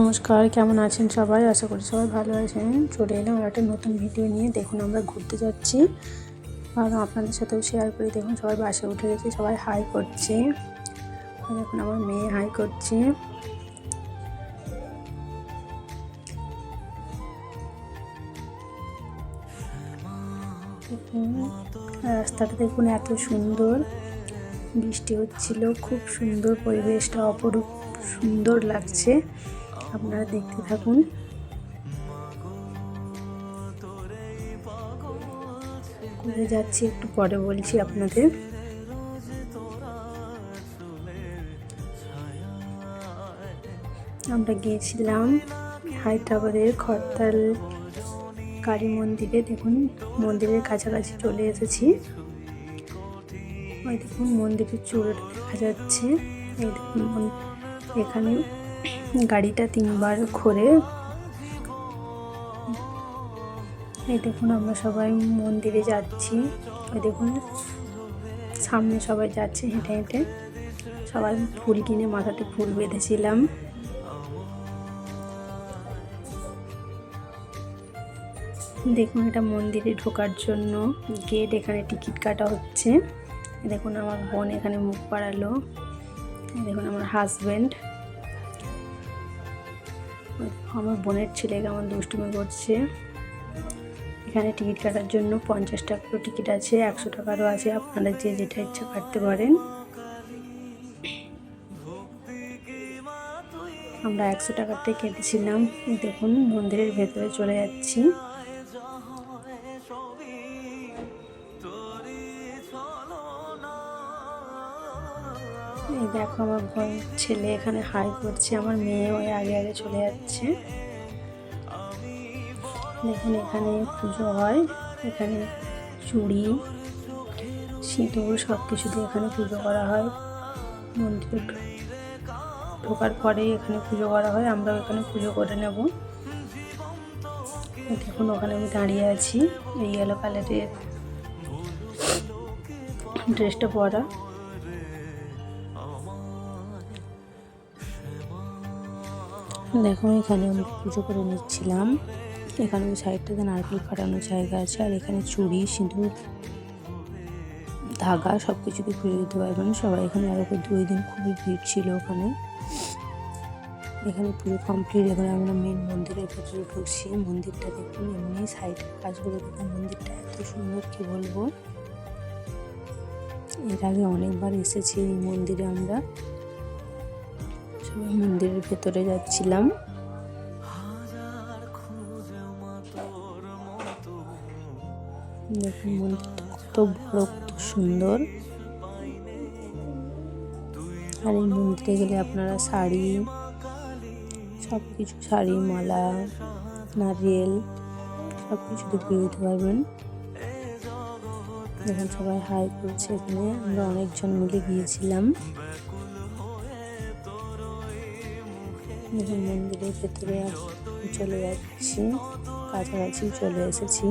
নমস্কার, কেমন আছেন সবাই? আশা করি সবাই ভালো আছেন। চলে এলাম একটা নতুন ভিডিও নিয়ে। দেখুন, আমরা ঘুরতে যাচ্ছি। আর আপনাদের সাথেও শেয়ার করি। দেখুন, সবাই বাসে উঠে গেছে, সবাই হাই করছে। দেখুন, আমার মেয়ে হাই করছে। রাস্তাটা দেখুন এত সুন্দর। বৃষ্টি হচ্ছিল, খুব সুন্দর পরিবেশটা, অপরূপ সুন্দর লাগছে। আপনারা দেখতে থাকুন। কোথায় যাচ্ছি একটু পরে বলছি আপনাদের। আমরা গিয়েছিলাম হায়দ্রাবাদের খরতাল কালী মন্দিরে। দেখুন, মন্দিরের কাছাকাছি চলে এসেছি। ওই দেখুন, মন্দিরের চূড়াটা দেখা যাচ্ছে। এই দেখুন, এখানে গাড়িটা তিনবার ঘোরে এই দেখুন, আমরা সবাই মন্দিরে যাচ্ছি। ওই দেখুন, সামনে সবাই যাচ্ছে হেঁটে হেঁটে। সবাই ফুল কিনে মাথাতে ফুল বেঁধেছিলাম। দেখুন, এটা মন্দিরে ঢোকার জন্য গেট, এখানে টিকিট কাটা হচ্ছে। দেখুন, আমার বোন এখানে মুখ পাড়ালো দেখুন, আমার হাজব্যান্ড আমার বোনের ছেলে কেমন দুষ্টুমি করছে। এখানে টিকিট কাটার জন্য পঞ্চাশ টাকারও টিকিট আছে, একশো টাকারও আছে। আপনারা যে যেটা ইচ্ছা কাটতে পারেন। আমরা একশো টাকারটাই কেটেছিলাম। দেখুন, মন্দিরের ভেতরে চলে যাচ্ছি। এই দেখো আমার ছেলে এখানে হাই করছে, আমার মেয়ে ওই আগে আগে চলে যাচ্ছে। দেখুন, এখানে পুজো হয়, এখানে চুড়ি, সিঁদুর সব কিছু দিয়ে এখানে পুজো করা হয়। মন্দিরে ঢোকার পরে এখানে পুজো করা হয়, আমরাও এখানে পুজো করে নেব। দেখুন, ওখানে আমি দাঁড়িয়ে আছি, এই ইয়েলো কালারের ড্রেসটা পরা। দেখো, এখানে আমি পুজো করে নিচ্ছিলাম। এখানে ওই সাইডটাতে নারকেল ফাটানোর জায়গা আছে, আর এখানে চুড়ি, সিঁদুর, ধাগা সব কিছুকে খুলে দিতে পারবেন সবাই এখানে আরও দুই দিন খুবই ভিড় ছিল ওখানে। এখানে পুরো কমপ্লিট এখানে আমরা মেন মন্দিরের ভেতরে ঢুকছি মন্দিরটা দেখুন এমনি সাইডের কাজগুলো দেখুন মন্দিরটা এত সুন্দর, কি বলব? এর আগে অনেকবার এসেছি এই মন্দিরে আমরা। মন্দিরের ভেতরে যাচ্ছিলাম। দেখুন মন্দিরটা কত বড়, কত সুন্দর। আর এই মন্দিরে গেলে আপনারা শাড়ি সব কিছু শাড়ি, মালা, নারিয়েল সব কিছু দিয়ে দিতে পারবেন। দেখুন সবাই হাই করছে এখানে। আমরা অনেকজন মিলে গিয়েছিলাম। দেখুন মন্দিরের ভেতরে চলে যাচ্ছি, কাছাকাছি চলে এসেছি।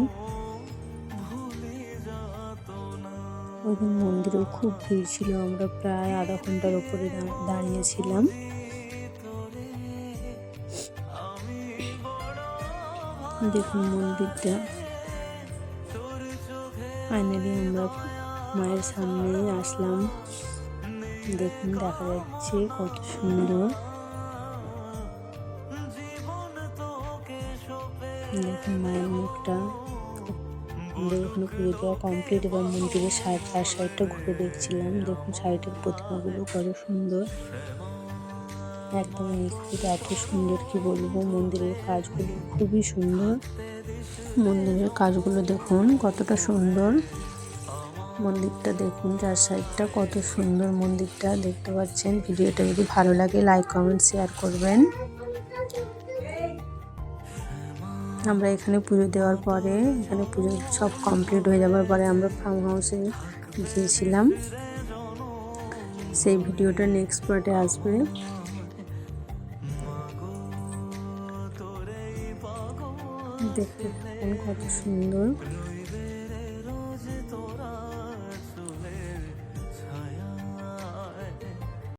ওইদিন মন্দিরেও খুব ভিড় ছিল, আমরা প্রায় আধা ঘণ্টার উপরে দা- দাঁড়িয়েছিলাম। দেখুন মন্দিরটা। ফাইনালি আমরা মায়ের সামনে আসলাম। দেখুন, দেখা যাচ্ছে কত সুন্দর। দেখুন মায়ের মুখটা কমপ্লিট এবার মন্দিরের সাইড চার সাইডটা ঘুরে দেখছিলাম। দেখুন, সাইডের প্রতিমাগুলো কত সুন্দর। একদম নিখুঁত এত সুন্দর, কি বলব? মন্দিরের কাজগুলো খুবই সুন্দর। মন্দিরের কাজগুলো দেখুন, কতটা সুন্দর। মন্দিরটা দেখুন, চার সাইডটা কত সুন্দর মন্দিরটা। দেখতে পাচ্ছেন, ভিডিওটা যদি ভালো লাগে লাইক কমেন্ট শেয়ার করবেন। আমরা এখানে পুজো দেওয়ার পরে, এখানে পুজো সব কমপ্লিট হয়ে যাওয়ার পরে আমরা ফার্ম হাউসে গিয়েছিলাম। সেই ভিডিওটা নেক্সট পার্টে আসবে। দেখতে কত সুন্দর।